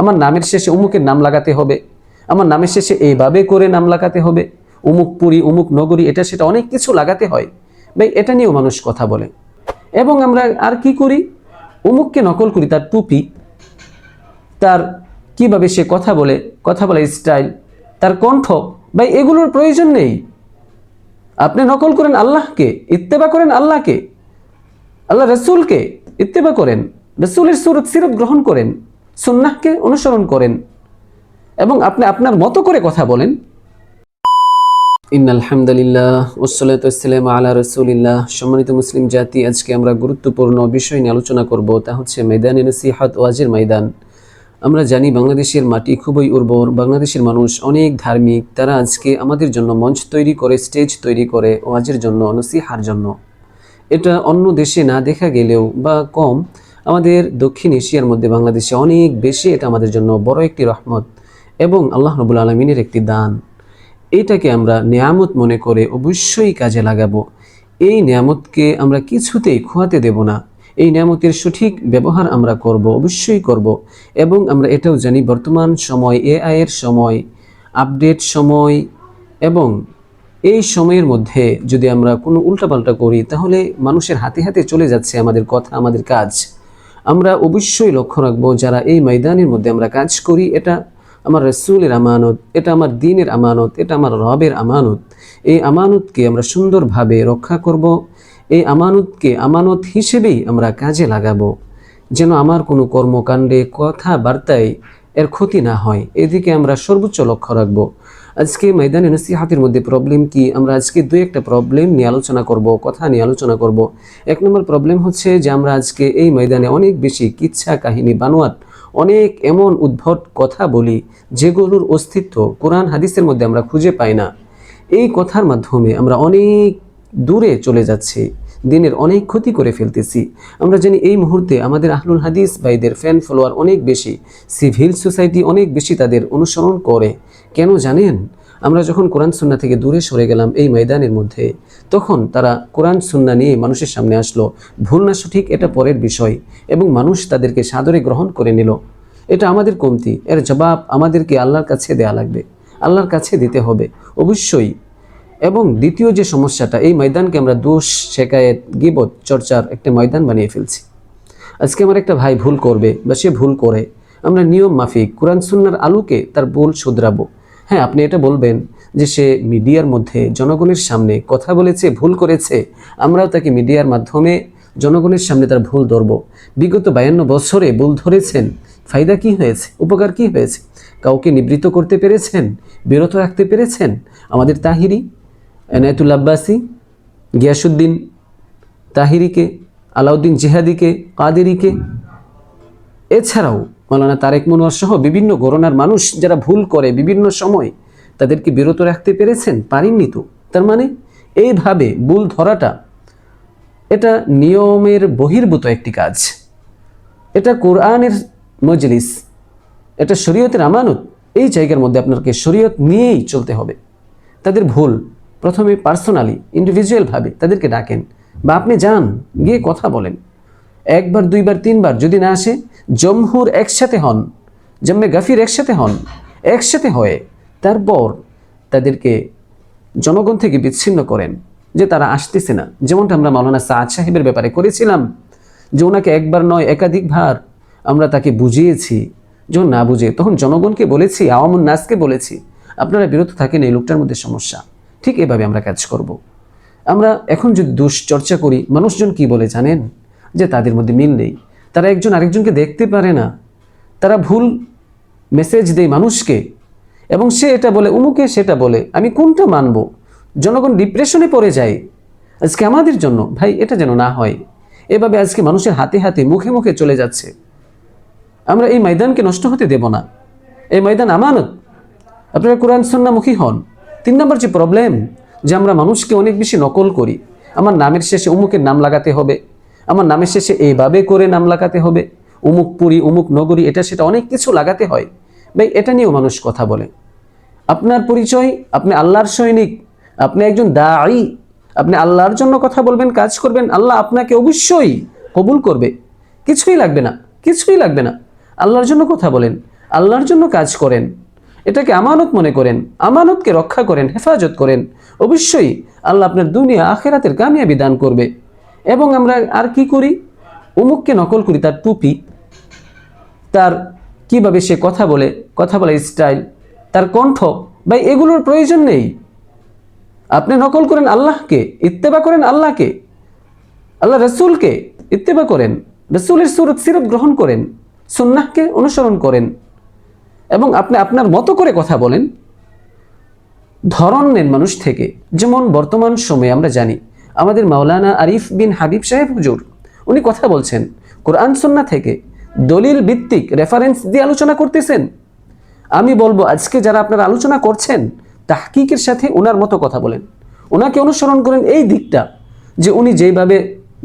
আমার নামের শেষে উমুকের নাম লাগাতে হবে। আমার নামের শেষে এইভাবে করে নাম লাগাতে হবে। উমুক পুরী, উমুক নগরী, এটা সেটা অনেক কিছু লাগাতে হয়। ভাই, এটা নিয়েও মানুষ কথা বলে। এবং আমরা আর কি করি? উমুককে নকল করি তার টুপি, তার কীভাবে সে কথা বলে কথা বলে স্টাইল তার কণ্ঠ। ভাই, এগুলোর প্রয়োজন নেই। আপনি নকল করেন আল্লাহকে, ইত্তেবা করেন আল্লাহকে, আল্লাহ রসুলকে ইত্তেবা করেন, রসুলের সুরত সিরত গ্রহণ করেন। সুন্নাহকে অনুসরণ করেন এবং আপনি আপনার মতো করে কথা বলেন। ওসলাতাম রসুলিল্লাহ। সম্মানিত মুসলিম জাতি, আজকে আমরা গুরুত্বপূর্ণ বিষয় নিয়ে আলোচনা করব, তা হচ্ছে ময়দানে নসিহাত ওয়াজের ময়দান। আমরা জানি বাংলাদেশের মাটি খুবই উর্বর, বাংলাদেশের মানুষ অনেক ধার্মিক, তারা আজকে আমাদের জন্য মঞ্চ তৈরি করে, স্টেজ তৈরি করে ওয়াজের জন্য, নসিহার জন্য। এটা অন্য দেশে না দেখা গেলেও বা কম আমাদের দক্ষিণ এশিয়ার মধ্যে বাংলাদেশে অনেক বেশি এটা আমাদের জন্য বড় একটি রহমত এবং আল্লাহ রবুল আলমিনের একটি দান। এটাকে আমরা নিয়ামত মনে করে অবশ্যই কাজে লাগাবো। এই নিয়ামতকে আমরা কিছুতেই খোয়াতে দেব না। এই নিয়ামতের সঠিক ব্যবহার আমরা করব, অবশ্যই করব এবং আমরা এটাও জানি বর্তমান সময়, এআই এর সময়, আপডেট সময় এবং এই সময়ের মধ্যে যদি আমরা কোনো উল্টাপাল্টা করি তাহলে মানুষের হাতে হাতে চলে যাচ্ছে আমাদের কথা, আমাদের কাজ। আমরা অবশ্যই লক্ষ্য রাখব যারা এই ময়দানের মধ্যে আমরা কাজ করি, এটা আমার রসুলের আমানত, এটা আমার দিনের আমানত, এটা আমার রবের আমানত। এই আমানতকে আমরা সুন্দরভাবে রক্ষা করব, এই আমানতকে আমানত হিসেবেই আমরা কাজে লাগাবো। যেন আমার কোনো কর্মকাণ্ডে কথাবার্তায় এর ক্ষতি না হয়, এদিকে আমরা সর্বোচ্চ লক্ষ্য রাখব। আজকে ময়দানে নসিহাতের মধ্যে প্রবলেম কি? আমরা আজকে দুই একটা প্রবলেম নিয়ে আলোচনা করব, কথা নিয়ে আলোচনা করব। এক নম্বর প্রবলেম হচ্ছে যে আমরা আজকে এই ময়দানে অনেক বেশি কিচ্ছা কাহিনী, বানোয়াট, অনেক এমন উদ্ভট কথা বলি যেগুলোর অস্তিত্ব কোরআন হাদিসের মধ্যে আমরা খুঁজে পাই না। এই কথার মাধ্যমে আমরা অনেক দূরে চলে যাচ্ছি, দিনের অনেক ক্ষতি করে ফেলতেছি। আমরা জানি এই মুহূর্তে আমাদের আহলুল হাদিস ভাইদের ফ্যান ফলোয়ার অনেক বেশি সিভিল সোসাইটি অনেক বেশি তাদের অনুসরণ করে। কেন জানেন? আমরা যখন কোরআন সুন্না থেকে দূরে সরে গেলাম এই ময়দানের মধ্যে, তখন তারা কোরআন সুন্না নিয়ে মানুষের সামনে আসলো। ভুল না সঠিক, এটা পরের বিষয়। এবং মানুষ তাদেরকে সাদরে গ্রহণ করে নিল। এটা আমাদের কমতি। এর জবাব আমাদেরকে আল্লাহর কাছে দেয়া লাগবে। আল্লাহর কাছে দিতে হবে। অবশ্যই। এবং দ্বিতীয় যে সমস্যাটা, এই ময়দানকে আমরা দোষ শেখায়ত গিবত, চর্চার একটা ময়দান বানিয়ে ফেলছি। আজকে আমার একটা ভাই ভুল করবে বা সে ভুল করে। আমরা নিয়ম মাফিক, কোরআন সুন্নার আলোকে তার ভুল শুধরাবো। হ্যাঁ আপনি এটা বলবেন যে সে মিডিয়ার মধ্যে জনগণের সামনে কথা বলেছে, ভুল করেছে। আমরাও তাকে মিডিয়ার মাধ্যমে জনগণের সামনে তার ভুল ধরব। বিগত বায়ান্ন বছরে ভুল ধরেছেন। ফায়দা কি হয়েছে? উপকার কি হয়েছে? কাউকে নিবৃত্ত করতে পেরেছেন? বিরত রাখতে পেরেছেন? আমাদের তাহিরি, এনায়তুল আব্বাসী গিয়াসুদ্দিন তাহিরিকে, আলাউদ্দিন জিহাদিকে, কাদেরিকে, এছাড়াও মৌলানা তারেক মনোয়ার সহ বিভিন্ন গরনার মানুষ যারা ভুল করে বিভিন্ন সময় তাদেরকে বিরত রাখতে পেরেছেন, পারেননি তো? তার মানে এইভাবে ভুল ধরাটা এটা নিয়মের বহির্ভূত একটি কাজ। এটা কোরআনের মজলিস, এটা শরীয়তের আমানত, এই জায়গার মধ্যে আপনাকে শরীয়ত নিয়েই চলতে হবে। তাদের ভুল প্রথমে পার্সোনালি ইন্ডিভিজুয়ালভাবে তাদেরকে ডাকেন বা আপনি যান, গিয়ে কথা বলেন। একবার, দুইবার, তিনবার যদি না আসে, জমহুর একসাথে হন, জম্মে গাফির একসাথে হন, একসাথে হয়ে তারপর তাদেরকে জনগণ থেকে বিচ্ছিন্ন করেন যে তারা আসতেছে না। যেমনটা আমরা মাওলানা সাদ সাহেবের ব্যাপারে করেছিলাম যে ওনাকে একবার নয় একাধিকবার আমরা তাকে বুঝিয়েছি। যখন না বুঝে, তখন জনগণকে বলেছি, আওয়ামুন নাসকে বলেছি, আপনারা বিরত থাকেন, এই লোকটার মধ্যে সমস্যা। ঠিক এভাবে আমরা কাজ করব। আমরা এখন যদি দুশ্চর্চা করি, মানুষজন কি বলে জানেন? যে তাদের মধ্যে মিল নেই। তারা একজন আরেকজনকে দেখতে পারে না। তারা ভুল মেসেজ দেয় মানুষকে। এবং সে এটা বলে, উমুকে সেটা বলে, আমি কোনটা মানব? জনগণ ডিপ্রেশনে পড়ে যায়। আজকে আমাদের জন্য, ভাই, এটা যেন না হয়। এভাবে আজকে মানুষের হাতে হাতে, মুখে মুখে চলে যাচ্ছে। আমরা এই ময়দানকে নষ্ট হতে দেব না। এই ময়দান আমানত। আপনারা কোরআন সন্নামুখী হন। তিন নম্বর যে প্রবলেম যে আমরা মানুষকে অনেক বেশি নকল করি। আমার নামের শেষে উমুকের নাম লাগাতে হবে। আমার নামের শেষে এইভাবে করে নাম লাগাতে হবে। উমুক পুরী, উমুক নগরী, এটা সেটা অনেক কিছু লাগাতে হয়। ভাই, এটা নিয়েও মানুষ কথা বলে। আপনার পরিচয়, আপনি আল্লাহর সৈনিক, আপনি একজন দায়ী আপনি আল্লাহর জন্য কথা বলবেন, কাজ করবেন, আল্লাহ আপনাকে অবশ্যই কবুল করবে। কিছুই লাগবে না, কিছুই লাগবে না। আল্লাহর জন্য কথা বলেন, আল্লাহর জন্য কাজ করেন, এটাকে আমানত মনে করেন, আমানতকে রক্ষা করেন, হেফাজত করেন। অবশ্যই আল্লাহ আপনার দুনিয়া, আখেরাতের কামিয়াবি দান করবে। এবং আমরা আর কি করি? অমুককে নকল করি, তার টুপি, তার কীভাবে সে কথা বলে, কথা বলার স্টাইল, তার কণ্ঠ বা এগুলোর প্রয়োজন নেই। আপনি নকল করেন আল্লাহকে, ইত্তেবা করেন আল্লাহকে, আল্লাহ রসুলকে ইত্তেবা করেন, রসুলের সুরত সিরত গ্রহণ করেন, সুন্নাহকে অনুসরণ করেন, এবং আপনি আপনার মতো করে কথা বলেন। ধরন নেন মানুষ থেকে, যেমন বর্তমান সময়ে আমরা জানি আমাদের মাওলানা আরিফ বিন হাবিব সাহেব হুজুর, উনি কথা বলছেন, কোরআন সন্না থেকে দলিল ভিত্তিক রেফারেন্স দিয়ে আলোচনা করতেছেন। আমি বলব, আজকে যারা আপনারা আলোচনা করছেন, তাহকিকের সাথে ওনার মতো কথা বলেন। ওনাকে অনুসরণ করেন এই দিকটা, যে উনি যেইভাবে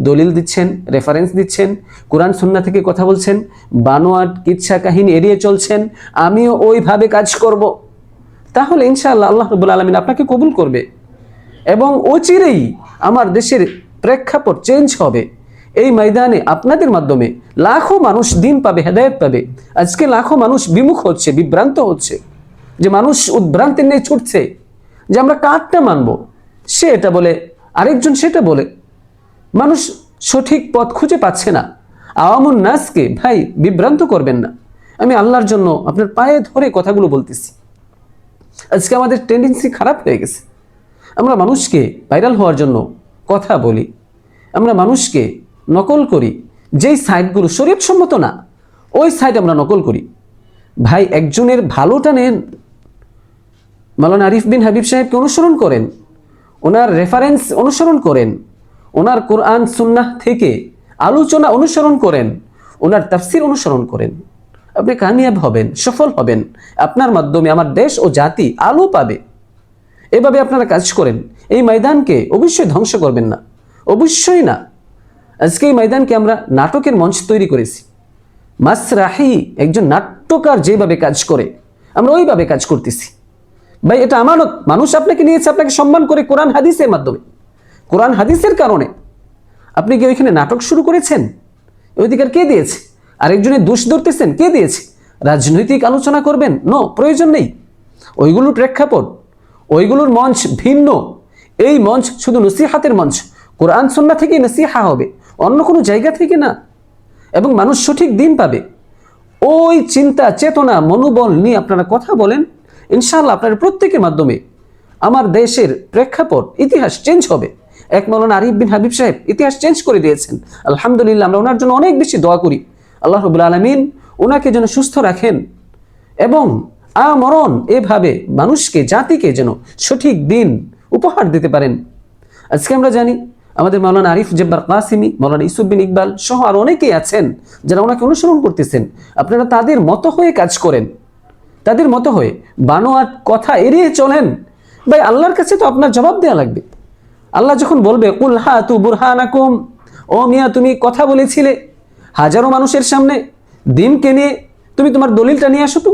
দলিল দিচ্ছেন রেফারেন্স দিচ্ছেন, কোরআন সুন্না থেকে কথা বলছেন, বানোয়াট, কিচ্ছা কাহিনী এড়িয়ে চলছেন, আমিও ওইভাবে কাজ করব। তাহলে ইনশাআল্লাহ, আল্লাহ রবুল আলমিন আপনাকে কবুল করবে। এবং অচিরেই আমার দেশের প্রেক্ষাপট চেঞ্জ হবে। এই ময়দানে আপনাদের মাধ্যমে লাখো মানুষ দিন পাবে, হেদায়ত পাবে। আজকে লাখো মানুষ বিমুখ হচ্ছে, বিভ্রান্ত হচ্ছে। যে মানুষ উদ্ভ্রান্তের নিয়ে ছুটছে। যে আমরা কাঠটা মানব, সে এটা বলে, আরেকজন সেটা বলে। মানুষ সঠিক পথ খুঁজে পাচ্ছে না। আওয়ামুন নাসকে, ভাই, বিভ্রান্ত করবেন না। আমি আল্লাহর জন্য আপনার পায়ে ধরে কথাগুলো বলতেছি। আজকে আমাদের টেন্ডেন্সি খারাপ হয়ে গেছে। আমরা মানুষকে ভাইরাল হওয়ার জন্য কথা বলি, আমরা মানুষকে নকল করি, যেই সাইটগুলো শরীয়তসম্মত না, ওই সাইট আমরা নকল করি। ভাই, একজনের ভালোটা নেন। মালানা আরিফ বিন হাবিব সাহেবকে অনুসরণ করেন, ওনার রেফারেন্স অনুসরণ করেন, ওনার কোরআন, সুন্নাহ থেকে আলোচনা অনুসরণ করেন, ওনার তাফসির অনুসরণ করেন। আপনি কামিয়াব হবেন, সফল হবেন। আপনার মাধ্যমে আমার দেশ ও জাতি আলো পাবে। এভাবে আপনারা কাজ করেন। এই ময়দানকে অবশ্যই ধ্বংস করবেন না। অবশ্যই না। আজকে এই ময়দানকে আমরা নাটকের মঞ্চ তৈরি করেছি। মাসরাহি একজন নাট্যকার যেভাবে কাজ করে, আমরা ওইভাবে কাজ করতেছি। ভাই, এটা আমানত। মানুষ আপনাকে নিয়েছে, আপনাকে সম্মান করে কোরআন হাদিসের মাধ্যমে। কোরআন হাদিসের কারণে। আপনি কি ওইখানে নাটক শুরু করেছেন? অধিকার কে দিয়েছে? আরেকজনের দোষ ধরতেছেন, কে দিয়েছে? রাজনৈতিক আলোচনা করবেন? নো, প্রয়োজন নেই। ওইগুলোর প্রেক্ষাপট ওইগুলোর মঞ্চ ভিন্ন। এই মঞ্চ শুধু নসিহাতের মঞ্চ। কোরআন সন্না থেকেই নসিহা হবে। অন্য কোনো জায়গা থেকে না। এবং মানুষ সঠিক দিন পাবে। ওই চিন্তা, চেতনা, মনোবল নিয়ে আপনারা কথা বলেন, ইনশাআল্লাহ আপনার প্রত্যেকের মাধ্যমে আমার দেশের প্রেক্ষাপট, ইতিহাস চেঞ্জ হবে। এক মৌলানা আরিফ বিন হাবিব সাহেব ইতিহাস চেঞ্জ করে দিয়েছেন। আলহামদুলিল্লাহ আমরা ওনার জন্য অনেক বেশি দোয়া করি। আল্লাহ রবুল আলমিন ওনাকে যেন সুস্থ রাখেন। এবং আমরণ এভাবে মানুষকে, জাতিকে যেন সঠিক দিন উপহার দিতে পারেন। আজকে আমরা জানি আমাদের মাওলানা আরিফ জব্বার কাসিমি, মাওলানা ইসুফ বিন ইকবাল সহ আর অনেকেই আছেন যারা ওনাকে অনুসরণ করতেছেন। আপনারা তাদের মতো হয়ে কাজ করেন। তাদের মতো হয়ে বানোয়াট কথা এড়িয়ে চলেন। ভাই, আল্লাহর কাছে তো আপনার জবাব দেওয়া লাগবে। আল্লাহ যখন বলবে, কুল হা তু বুরহানাকুম ও মিয়া, তুমি কথা বলেছিলে হাজারো মানুষের সামনে। দিনকে নিয়ে তুমি তোমার দলিলটা নিয়ে আসো তো।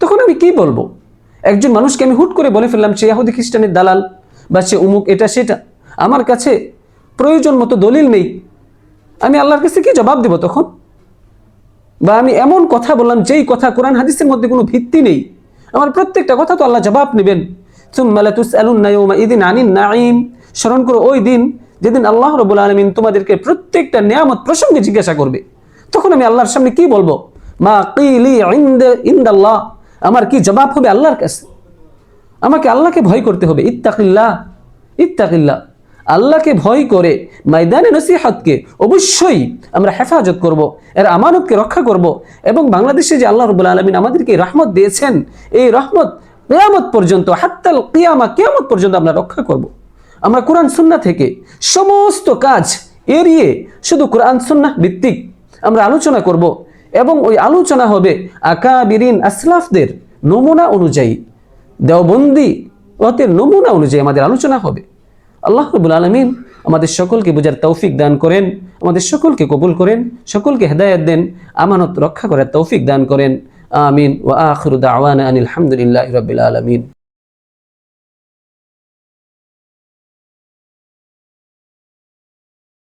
তখন আমি কি বলব? একজন মানুষকে আমি হুট করে বলে ফেললাম সে ইয়াহুদি খ্রিস্টানের দালাল বা সে উমুক এটা, সেটা। আমার কাছে প্রয়োজন মতো দলিল নেই। আমি আল্লাহর কাছে কি জবাব দেব তখন? বা আমি এমন কথা বললাম যেই কথা কোরআন হাদিসের মধ্যে কোনো ভিত্তি নেই। আমার প্রত্যেকটা কথা তো আল্লাহ জবাব নেবেন। স্মরণ করো ওই দিন, যেদিন আল্লাহ রবুল আলমিন তোমাদেরকে প্রত্যেকটা নিয়ামত প্রসঙ্গে জিজ্ঞাসা করবে। তখন আমি আল্লাহর সামনে কি বলব? মা কিলি ইন্দাল্লাহ। আমার কি জবাব হবে আল্লাহর কাছে? আমাকে আল্লাহকে ভয় করতে হবে। ইত্তাকিল্লাহ ইত্তাকিল্লাহ। আল্লাহকে ভয় করে ময়দানে নসিহাতকে অবশ্যই আমরা হেফাজত করব, এর আমানতকে রক্ষা করব এবং বাংলাদেশে যে আল্লাহ রবুল্লা আলমিন আমাদেরকে রহমত দিয়েছেন, এই রহমত কেয়ামত পর্যন্ত, হাত্তাল কিয়ামা, কেয়ামত পর্যন্ত আমরা রক্ষা করব। আমরা কোরআন সুন্না থেকে সমস্ত কাজ এড়িয়ে শুধু কোরআন সুন্না ভিত্তিক আমরা আলোচনা করব। এবং ওই আলোচনা হবে আকাবিরিন আসলাফদের নমুনা অনুযায়ী। দেওবন্দি ওদের নমুনা অনুযায়ী আমাদের আলোচনা হবে। আল্লাহ রবুল আলমিন আমাদের সকলকে বোঝার তৌফিক দান করেন, আমাদের সকলকে কবুল করেন, সকলকে হেদায়ত দেন, আমানত রক্ষা করার তৌফিক দান করেন। আমিন ওয়া আখরুদ আওয়ান আনিল হামদুলিল্লাহ রবিল আলমিন।